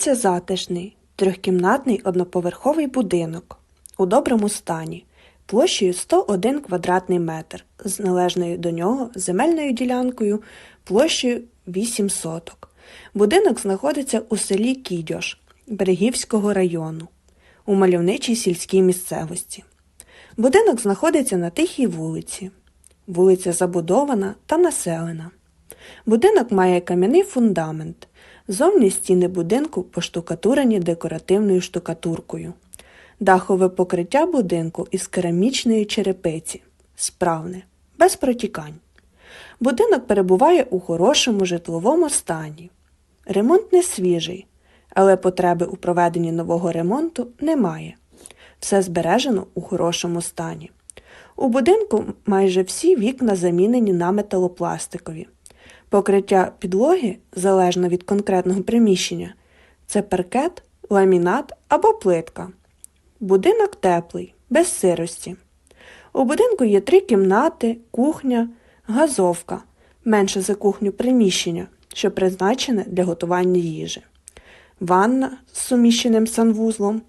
Пропонується затишний, трьохкімнатний одноповерховий будинок у доброму стані, площею 101 квадратний метр, з належною до нього земельною ділянкою площею 8 соток. Будинок знаходиться у селі Кідьош Берегівського району у мальовничій сільській місцевості. Будинок знаходиться на тихій вулиці. Вулиця забудована та населена. Будинок має кам'яний фундамент. Зовні стіни будинку поштукатурені декоративною штукатуркою. Дахове покриття будинку із керамічної черепиці. Справне, без протікань. Будинок перебуває у хорошому житловому стані. Ремонт не свіжий, але потреби у проведенні нового ремонту немає. Все збережено у хорошому стані. У будинку майже всі вікна замінені на металопластикові. Покриття підлоги, залежно від конкретного приміщення, це паркет, ламінат або плитка. Будинок теплий, без сирості. У будинку є три кімнати, кухня, газовка, менше за кухню приміщення, що призначене для готування їжі, ванна з суміщеним санвузлом,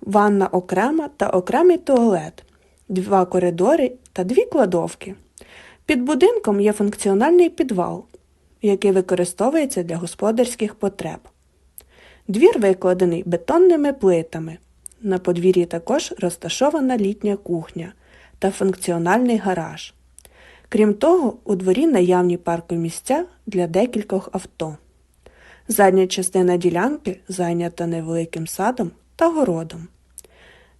ванна окрема та окремий туалет, два коридори та дві кладовки. Під будинком є функціональний підвал, який використовується для господарських потреб. Двір викладений бетонними плитами. На подвір'ї також розташована літня кухня та функціональний гараж. Крім того, у дворі наявні паркові місця для декількох авто. Задня частина ділянки зайнята невеликим садом та городом.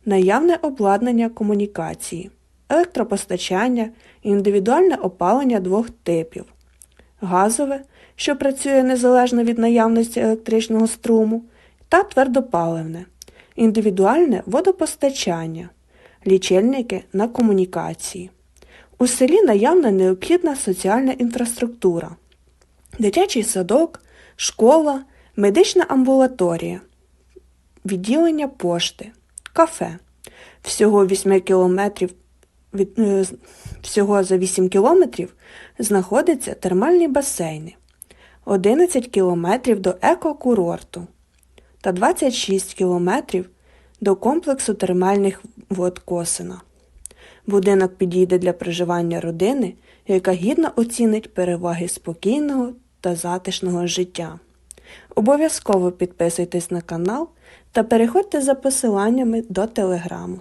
Наявне обладнання комунікації, електропостачання, індивідуальне опалення двох типів, газове, що працює незалежно від наявності електричного струму, та твердопаливне, індивідуальне водопостачання, лічильники на комунікації. У селі наявна необхідна соціальна інфраструктура, дитячий садок, школа, медична амбулаторія, відділення пошти, кафе. Всього 8 кілометрів від, е, всього за 8 кілометрів знаходяться термальні басейни, 11 кілометрів до екокурорту та 26 кілометрів до комплексу термальних вод Косина. Будинок підійде для проживання родини, яка гідно оцінить переваги спокійного та затишного життя. Обов'язково підписуйтесь на канал та переходьте за посиланнями до телеграму.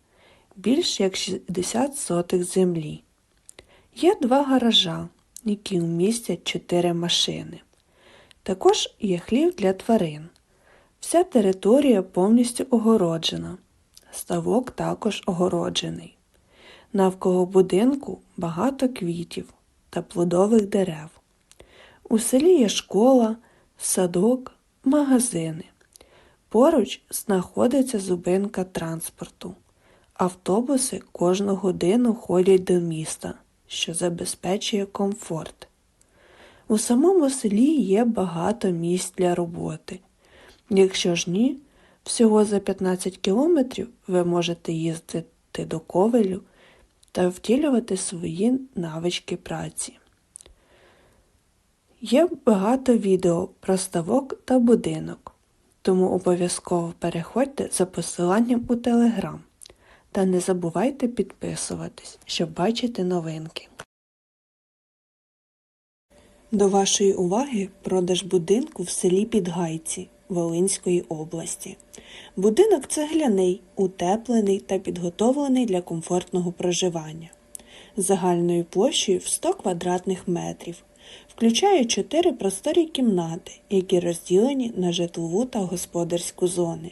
більш як 60 сотих землі. Є два гаража, які вмістять чотири машини. Також є хлів для тварин. Вся територія повністю огороджена. Ставок також огороджений. Навколо будинку багато квітів та плодових дерев. У селі є школа, садок, магазини. Поруч знаходиться зупинка транспорту. Автобуси кожну годину ходять до міста, що забезпечує комфорт. У самому селі є багато місць для роботи. Якщо ж ні, всього за 15 кілометрів ви можете їздити до ковелю та втілювати свої навички праці. Є багато відео про ставок та будинок, тому обов'язково переходьте за посиланням у Телеграм та не забувайте підписуватись, щоб бачити новинки. До вашої уваги продаж будинку в селі Підгайці Волинської області. Будинок цегляний, утеплений та підготовлений для комфортного проживання. Загальною площею в 100 квадратних метрів. Включає чотири просторі кімнати, які розділені на житлову та господарську зони.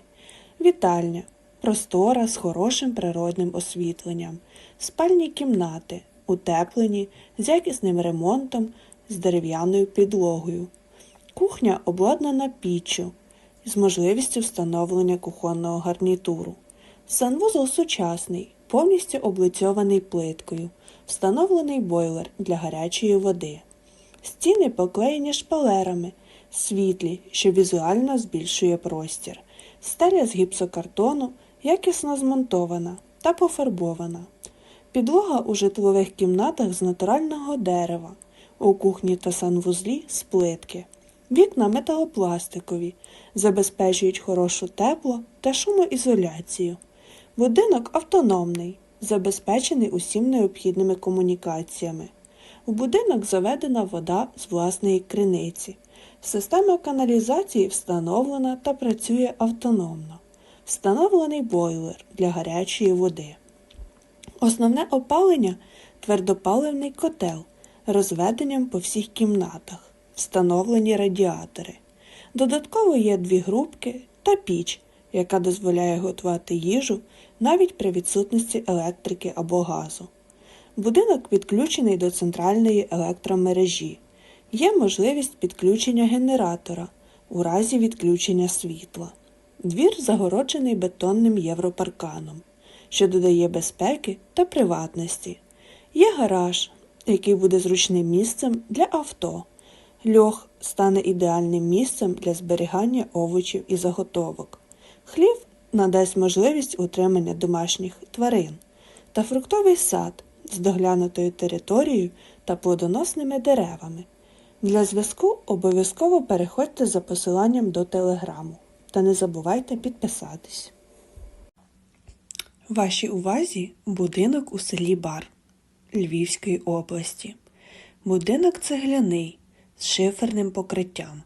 Вітальня простора з хорошим природним освітленням, спальні кімнати, утеплені з якісним ремонтом, з дерев'яною підлогою. Кухня обладнана піччю з можливістю встановлення кухонного гарнітуру. Санвузол сучасний, повністю облицьований плиткою, встановлений бойлер для гарячої води. Стіни поклеєні шпалерами, світлі, що візуально збільшує простір. Стеля з гіпсокартону якісно змонтована та пофарбована. Підлога у житлових кімнатах з натурального дерева, у кухні та санвузлі з плитки. Вікна металопластикові, забезпечують хорошу тепло та шумоізоляцію. Будинок автономний, забезпечений усім необхідними комунікаціями. У будинок заведена вода з власної криниці. Система каналізації встановлена та працює автономно. Встановлений бойлер для гарячої води. Основне опалення твердопаливний котел розведенням по всіх кімнатах, встановлені радіатори. Додатково є дві грубки та піч, яка дозволяє готувати їжу навіть при відсутності електрики або газу. Будинок підключений до центральної електромережі. Є можливість підключення генератора у разі відключення світла. Двір загороджений бетонним європарканом, що додає безпеки та приватності. Є гараж, який буде зручним місцем для авто. Льох стане ідеальним місцем для зберігання овочів і заготовок. Хлів надасть можливість утримання домашніх тварин та фруктовий сад з доглянутою територією та плодоносними деревами. Для зв'язку обов'язково переходьте за посиланням до телеграму та не забувайте підписатись. Вашій увазі будинок у селі Бар Львівської області. Будинок цегляний з шиферним покриттям.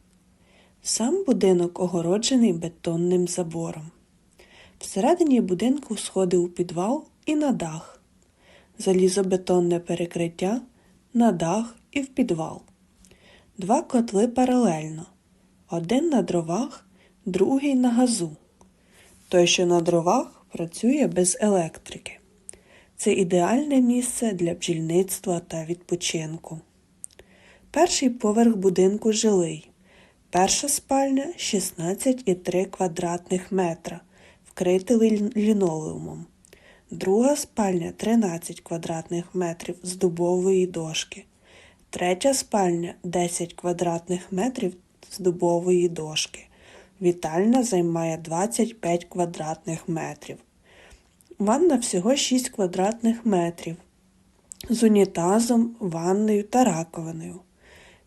Сам будинок огороджений бетонним забором. Всередині будинку сходи у підвал і на дах, залізобетонне перекриття на дах і в підвал. Два котли паралельно. Один на дровах, другий на газу. Той, що на дровах, працює без електрики. Це ідеальне місце для бджільництва та відпочинку. Перший поверх будинку жилий. Перша спальня 16,3 квадратних метра, вкрита лінолеумом. Друга спальня 13 квадратних метрів з дубової дошки. Третя спальня 10 квадратних метрів з дубової дошки. Вітальня займає 25 квадратних метрів. Ванна всього 6 квадратних метрів. З унітазом, ванною та раковиною.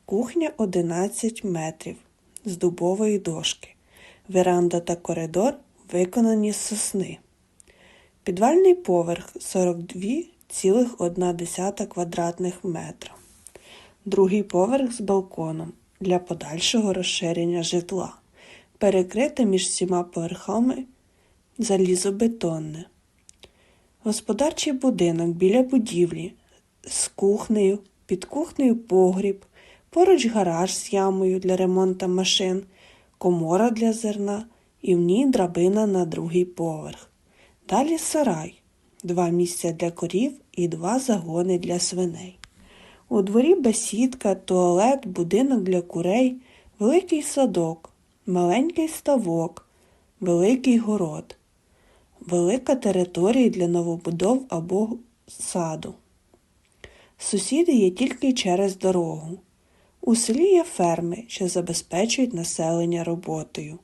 Кухня 11 метрів з дубової дошки. Веранда та коридор виконані з сосни. Підвальний поверх 42,1 квадратних метра. Другий поверх з балконом для подальшого розширення житла. Перекрите між всіма поверхами залізобетонне. Господарчий будинок біля будівлі з кухнею, під кухнею погріб, поруч гараж з ямою для ремонту машин, комора для зерна і в ній драбина на другий поверх. Далі сарай, два місця для корів і два загони для свиней. У дворі бесідка, туалет, будинок для курей, великий садок, маленький ставок, великий город, велика територія для новобудов або саду. Сусіди є тільки через дорогу. У селі є ферми, що забезпечують населення роботою,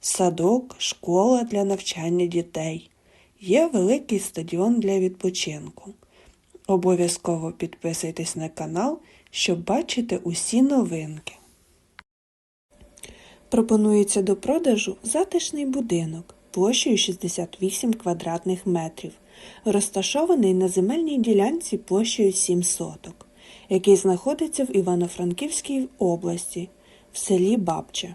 садок, школа для навчання дітей. Є великий стадіон для відпочинку. Обов'язково підписуйтесь на канал, щоб бачити усі новинки. Пропонується до продажу затишний будинок площею 68 квадратних метрів, розташований на земельній ділянці площею 7 соток, який знаходиться в Івано-Франківській області, в селі Бабче.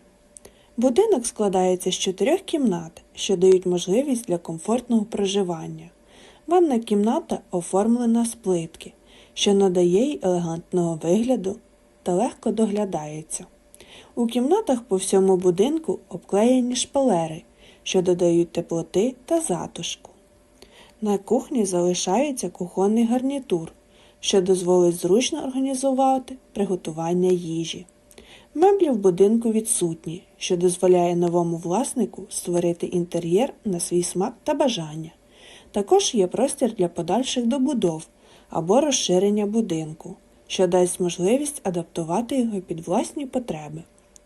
Будинок складається з чотирьох кімнат, що дають можливість для комфортного проживання. Ванна кімната оформлена з плитки, що надає їй елегантного вигляду та легко доглядається. У кімнатах по всьому будинку обклеєні шпалери, що додають теплоти та затишку. На кухні залишається кухонний гарнітур, що дозволить зручно організувати приготування їжі. Меблі в будинку відсутні, що дозволяє новому власнику створити інтер'єр на свій смак та бажання. Також є простір для подальших добудов або розширення будинку, що дасть можливість адаптувати його під власні потреби.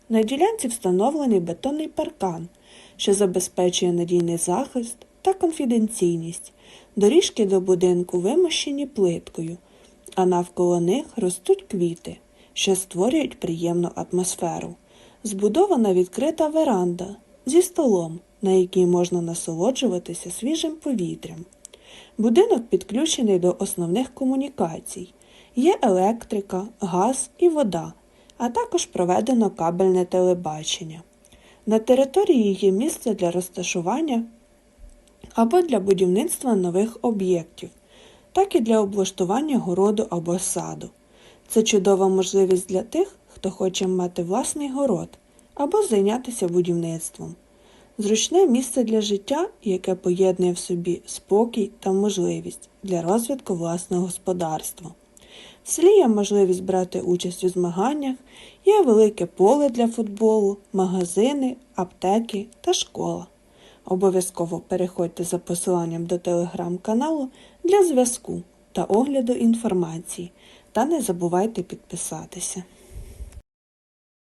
На ділянці встановлений бетонний паркан, що забезпечує надійний захист та конфіденційність. Доріжки до будинку вимощені плиткою, а навколо них ростуть квіти, що створюють приємну атмосферу. Збудована відкрита веранда зі столом, на якій можна насолоджуватися свіжим повітрям. Будинок підключений до основних комунікацій. Є електрика, газ і вода, а також проведено кабельне телебачення. На території є місце для розташування або для будівництва нових об'єктів, так і для облаштування городу або саду. Це чудова можливість для тих, хто хоче мати власний город або зайнятися будівництвом. Зручне місце для життя, яке поєднує в собі спокій та можливість для розвитку власного господарства. В селі є можливість брати участь у змаганнях, є велике поле для футболу, магазини, аптеки та школа. Обов'язково переходьте за посиланням до телеграм-каналу для зв'язку та огляду інформації та не забувайте підписатися.